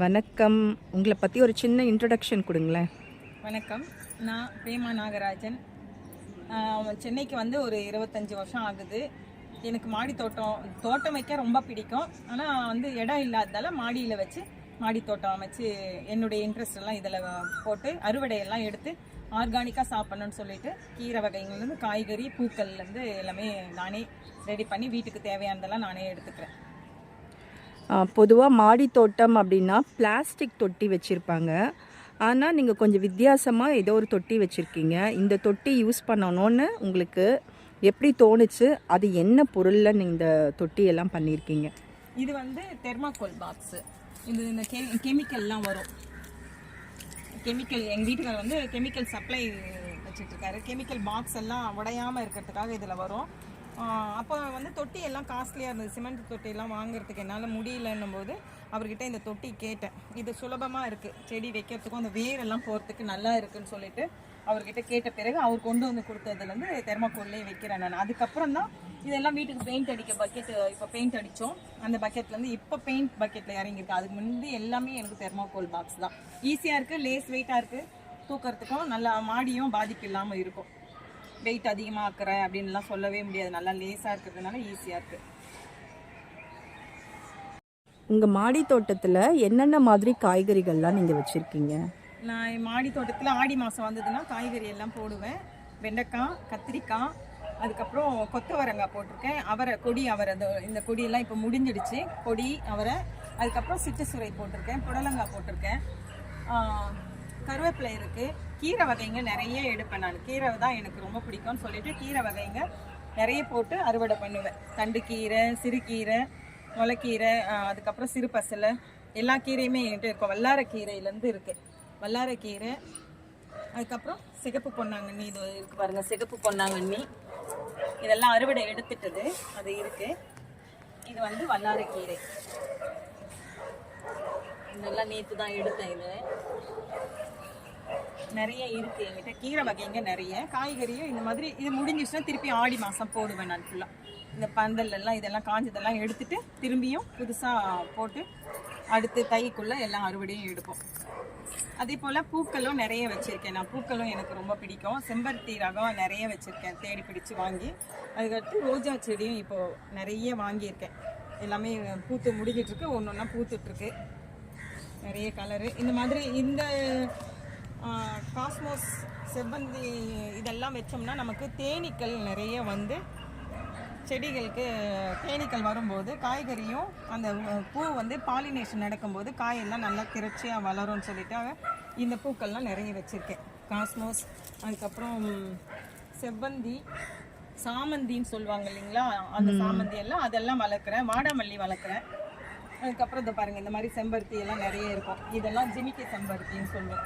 வணக்கம். உங்களை பற்றி ஒரு சின்ன இன்ட்ரடக்ஷன் கொடுங்களேன். வணக்கம். நான் பிரேமா நாகராஜன். சென்னைக்கு வந்து ஒரு இருபத்தஞ்சி வருஷம் ஆகுது. எனக்கு மாடி தோட்டம் தோட்டம் வைக்க ரொம்ப பிடிக்கும். ஆனால் வந்து இடம் இல்லாததால் மாடியில் வச்சு மாடி தோட்டம் அமைச்சு என்னுடைய இன்ட்ரெஸ்ட் எல்லாம் இதில் போட்டு அறுவடையெல்லாம் எடுத்து ஆர்கானிக்காக சாப்பிட்ணுன்னு சொல்லிட்டு கீரை வகைங்கள்லேருந்து காய்கறி பூக்கள்லேருந்து எல்லாமே நானே ரெடி பண்ணி வீட்டுக்கு தேவையானதெல்லாம் நானே எடுத்துக்கிறேன். பொதுவாக மாடி தோட்டம் அப்படின்னா பிளாஸ்டிக் தொட்டி வச்சுருப்பாங்க. ஆனால் நீங்கள் கொஞ்சம் வித்தியாசமாக ஏதோ ஒரு தொட்டி வச்சுருக்கீங்க. இந்த தொட்டி யூஸ் பண்ணணும்னு உங்களுக்கு எப்படி தோணுச்சு? அது என்ன பொருளில் நீங்கள் இந்த தொட்டியெல்லாம் பண்ணியிருக்கீங்க இது வந்து தெர்மாக்கோல் பாக்ஸு இது இந்த கெ கெமிக்கல்லாம் வரும். கெமிக்கல் எங்கள் வீட்டுக்கார் வந்து கெமிக்கல் சப்ளை வச்சுட்ருக்காரு கெமிக்கல் பாக்ஸ் எல்லாம் உடையாமல் இருக்கிறதுக்காக இதில் வரும். அப்போ வந்து தொட்டி எல்லாம் காஸ்ட்லியாக இருந்தது. சிமெண்ட் தொட்டி எல்லாம் வாங்குறதுக்கு என்னால் முடியலன்னும் போது அவர்கிட்ட இந்த தொட்டி கேட்டேன். இது சுலபமாக இருக்குது செடி வைக்கிறதுக்கும் அந்த வேரெல்லாம் போகிறதுக்கு நல்லா இருக்குன்னு சொல்லிட்டு அவர்கிட்ட கேட்ட பிறகு அவர் கொண்டு வந்து கொடுத்ததுலேருந்து தெர்மாக்கோல்லே வைக்கிறேன் நான். அதுக்கப்புறம் தான் இதெல்லாம் வீட்டுக்கு பெயிண்ட் அடிக்க பக்கெட் இப்போ பெயிண்ட் அடித்தோம் அந்த பக்கெட்லேருந்து இப்போ பெயிண்ட் பக்கெட்டில் இறங்கியிருக்கு. அதுக்கு முன்னாடி எல்லாமே எனக்கு தெர்மாக்கோல் பாக்ஸ் தான். ஈஸியாக இருக்குது லேஸ் வெயிட்டாக இருக்குது தூக்கிறதுக்கும் நல்லா மாடியும் பாதிப்பு இல்லாமல் இருக்கும். வெயிட் அதிகமாக ஆக்குறேன் அப்படின்லாம் சொல்லவே முடியாது. நல்லா லேஸாக இருக்கிறதுனால ஈஸியாக இருக்குது உங்கள் மாடி தோட்டத்தில் என்னென்ன மாதிரி காய்கறிகள்லாம் நீங்கள் வச்சுருக்கீங்க? நான் மாடி தோட்டத்தில் ஆடி மாதம் வந்ததுன்னா காய்கறி எல்லாம் போடுவேன். வெண்டைக்காய் கத்திரிக்காய் அதுக்கப்புறம் கொத்தவரங்காய் போட்டிருக்கேன். அவரை கொடி அவரை இந்த கொடியெல்லாம் இப்போ முடிஞ்சிடுச்சு. கொடி அவரை அதுக்கப்புறம் சிட்டுசுரை போட்டிருக்கேன். புடலங்காய் போட்டிருக்கேன். கருவேப்பிலை இருக்குது கீரை வகைங்க நிறைய எடுப்பேன் நான். கீரை தான் எனக்கு ரொம்ப பிடிக்கும்னு சொல்லிட்டு கீரை வகைங்க நிறைய போட்டு அறுவடை பண்ணுவேன். தண்டு கீரை சிறுகீரை முளைக்கீரை அதுக்கப்புறம் சிறு பசலை. எல்லா கீரையுமே என்கிட்ட இருக்கும். வல்லாரக்கீரையிலேருந்து இருக்குது வல்லாரக்கீரை அதுக்கப்புறம் சிகப்பு பொன்னாங்கண்ணி இது இருக்கு பாருங்க சிகப்பு பொன்னாங்கண்ணி. இதெல்லாம் அறுவடை எடுத்துட்டது. அது இருக்கு. இது வந்து வல்லாரக்கீரை இதெல்லாம் நேற்று தான் எடுத்தேன் இது. நிறைய இருக்கு என்கிட்ட. கீரை வகைங்க நிறைய. காய்கறியும் இந்த மாதிரி இது முடிஞ்சிச்சுன்னா திருப்பி ஆடி மாதம் போடுவேன் நான் ஃபுல்லாக இந்த பந்தல் எல்லாம் இதெல்லாம் காஞ்சதெல்லாம் எடுத்துட்டு திரும்பியும் புதுசாக போட்டு அடுத்து தைக்குள்ளே எல்லா அறுவடையும் எடுப்போம். அதே போல் பூக்களும் நிறைய வச்சுருக்கேன். நான் பூக்களும் எனக்கு ரொம்ப பிடிக்கும். செம்பருத்தி ரகம் நிறைய வச்சுருக்கேன். தேடி பிடிச்சு வாங்கி. அதுக்கடுத்து ரோஜா செடியும் இப்போது நிறைய வாங்கியிருக்கேன். எல்லாமே பூத்து முடிஞ்சிட்ருக்கு ஒன்று ஒன்றா பூத்துட்ருக்கு நிறைய கலரு இந்த மாதிரி இந்த காஸ்மோஸ் செவ்வந்தி இதெல்லாம் வச்சோம்னா நமக்கு தேனீக்கள் நிறைய வந்து செடிகளுக்கு தேனீக்கள் வரும்போது காய்கறியும் அந்த பூ வந்து பாலினேஷன் நடக்கும்போது காயெல்லாம் நல்லா திரட்சியாக வளரும்னு சொல்லிட்டு இந்த பூக்கள்லாம் நிறைய வச்சுருக்கேன். காஸ்மோஸ் அதுக்கப்புறம் செவ்வந்தி சாமந்தின்னு சொல்லுவாங்க இல்லைங்களா? அந்த சாமந்தி எல்லாம் அதெல்லாம் வளர்க்குறேன். வாடாமல்லி வளர்க்குறேன். அதுக்கப்புறம் இதை பாருங்க இந்த மாதிரி செம்பருத்தி எல்லாம் நிறைய இருக்கும். இதெல்லாம் ஜிமிக்கி செம்பருத்தின்னு சொல்லுவோம்.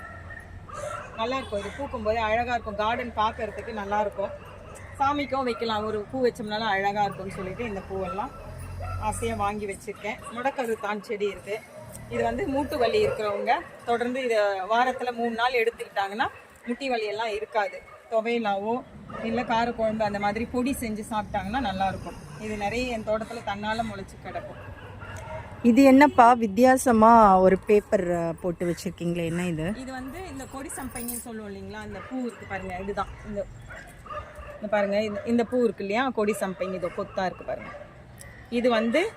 நல்லா இருக்கும் இது பூக்கும் போது அழகா இருக்கும். கார்டன் பார்க்கறதுக்கு நல்லா இருக்கும் சாமிக்கும் வைக்கலாம். ஒரு பூ வச்சோம்னாலும் அழகா இருக்கும்னு சொல்லிட்டு இந்த பூவெல்லாம் ஆசையா வாங்கி வச்சிருக்கேன். முடக்கருத்தான் செடி இருக்கு. இது வந்து மூட்டு வலி இருக்கிறவங்க தொடர்ந்து இதை வாரத்துல மூணு நாள் எடுத்துக்கிட்டாங்கன்னா முட்டி வலியெல்லாம் இருக்காது. துவையலாவோ இல்லை காரக்குழம்பு அந்த மாதிரி பொடி செஞ்சு சாப்பிட்டாங்கன்னா நல்லா இருக்கும் இது நிறைய என் தோட்டத்துல தன்னால முளைச்சு கிடக்கும். இது என்னப்பா வித்தியாசமாக ஒரு பேப்பர் போட்டு வச்சுருக்கீங்களே? என்ன இது? இது வந்து இந்த கொடி சம்பங்கின்னு சொல்லுவோம் இல்லைங்களா? இந்த பூ இருக்கு பாருங்க இதுதான். இந்த இந்த பாருங்க இந்த- இந்த பூ இருக்கு இல்லையா? கொடி சம்பங்கி இது கொத்தா இருக்கு பாருங்க. இது வந்து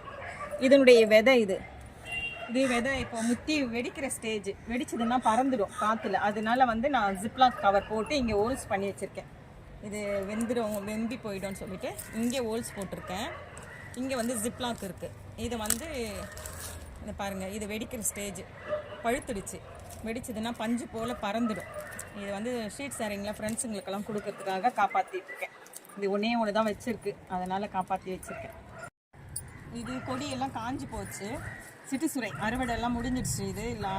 இதனுடைய விதை இது. இது விதை இப்போ முத்தி வெடிக்கிற ஸ்டேஜ் வெடிச்சதுன்னா பறந்துடும் காற்றுல அதனால வந்து நான் ஜிப்லாக் கவர் போட்டு இங்கே ஹோல்ஸ் பண்ணி வச்சுருக்கேன். இது வெந்துடும் வெந்தி போயிடும்னு சொல்லிட்டு இங்கே ஹோல்ஸ் போட்டிருக்கேன். இங்கே வந்து ஜிப்லாக் இருக்குது இது வந்து இந்த பாருங்க இது வெடிக்கிற ஸ்டேஜ் பழுத்துடுச்சு. வெடிச்சதுன்னா பஞ்சு போல் பறந்துடும். இது வந்து ஸ்ட்ரீட் சாரிங்கில் ஃப்ரெண்ட்ஸுங்களுக்கெல்லாம் கொடுக்கறதுக்காக காப்பாற்றிட்டு இருக்கேன் இது ஒன்றே ஒன்று தான் வச்சுருக்கு. அதனால் காப்பாற்றி வச்சுருக்கேன். இது கொடியெல்லாம் காஞ்சு போச்சு. சிட்டுசுரை அறுவடை எல்லாம் முடிஞ்சிடுச்சு இது. இல்லை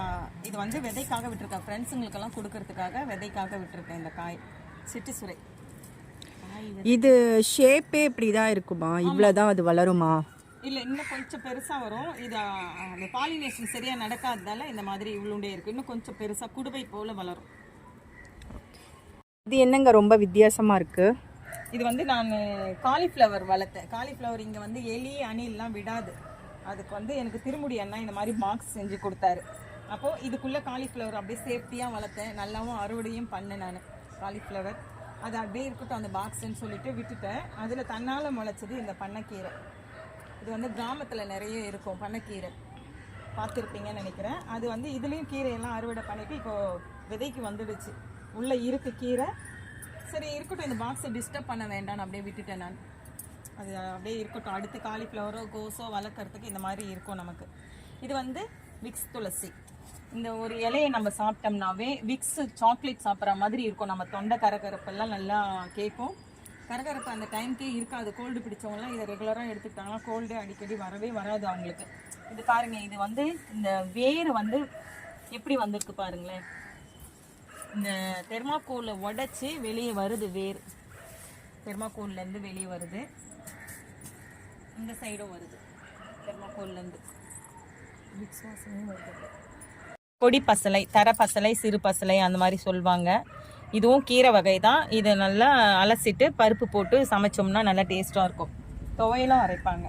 இது வந்து விதைக்காக விட்டுருக்கேன். ஃப்ரெண்ட்ஸுங்களுக்கெல்லாம் கொடுக்கறதுக்காக விதைக்காக விட்டுருக்கேன் இந்த காய். சிட்டுசுரை. இது- இது ஷேப்பே இப்படி தான் இருக்குமா? இவ்வளோ தான் அது வளருமா? இல்லை இன்னும் கொஞ்சம் பெருசாக வரும். இது அந்த பாலினேஷன் சரியாக நடக்காததால இந்த மாதிரி இவ்வளோண்டே இருக்குது இன்னும் கொஞ்சம் பெருசாக குடுவை போல் வளரும். இது என்னங்க ரொம்ப வித்தியாசமாக இருக்குது இது வந்து நான் காலிஃப்ளவர் வளர்த்தேன். காலிஃப்ளவர் இங்கே வந்து எலி அணில்லாம் விடாது. அதுக்கு வந்து எனக்கு திருமுடி அண்ணா இந்த மாதிரி பாக்ஸ் செஞ்சு கொடுத்தாரு. அப்போது இதுக்குள்ளே காலிஃப்ளவர் அப்படியே சேஃப்டியாக வளர்த்தேன். நல்லாவும் அறுவடையும் பண்ணேன் நான் காலிஃப்ளவர் அது அப்படியே இருக்கட்டும் அந்த பாக்ஸ்ன்னு சொல்லிட்டு விட்டுட்டேன். அதில் தன்னால் முளைச்சது இந்த பண்ணைக்கீரை இது வந்து கிராமத்தில் நிறைய இருக்கும் பண்ணக்கீரை. பார்த்துருப்பீங்கன்னு நினைக்கிறேன். அது வந்து இதுலேயும் கீரையெல்லாம் அறுவடை பண்ணிட்டு இப்போது விதைக்கு வந்துடுச்சு. உள்ளே இருக்கு கீரை. சரி இருக்கட்டும் இந்த பாக்ஸை டிஸ்டர்ப் பண்ண வேண்டாம்னு அப்படியே விட்டுட்டேன் நான். அது அப்படியே இருக்கட்டும். அடுத்து காலிஃப்ளவரோ கோஸோ வளர்க்குறதுக்கு இந்த மாதிரி இருக்கும் நமக்கு. இது வந்து விக்ஸ் துளசி. இந்த ஒரு இலையை நம்ம சாப்பிட்டோம்னாவே விக்ஸ் சாக்லேட் சாப்பிட்ற மாதிரி இருக்கும். நம்ம தொண்டை கரகரப்பெல்லாம் நல்லா கேட்கும். கரகரப்பு அந்த டைம்க்கே இருக்காது. கோல்டு பிடிச்சவங்கலாம் இதை ரெகுலராக எடுத்துக்கிட்டாங்கன்னா கோல்டு அடிக்கடி வரவே வராது அவங்களுக்கு. இது பாருங்க இது வந்து இந்த வேர் வந்து எப்படி வந்திருக்கு பாருங்களேன். இந்த தெர்மாக்கோலை உடச்சி வெளியே வருது வேர். தெர்மாக்கோல்லேருந்து வெளியே வருது. இந்த சைடும் வருது. தெர்மாக்கோல்லேருந்து விக்ஸ் வருது. கொடி பசலை தர பசலை சிறு பசலை அந்த மாதிரி சொல்லுவாங்க இதுவும் கீரை வகை தான் இதை நல்லா அலசிட்டு பருப்பு போட்டு சமைச்சோம்னா நல்லா டேஸ்ட்டாக இருக்கும். துவையலும் அரைப்பாங்க.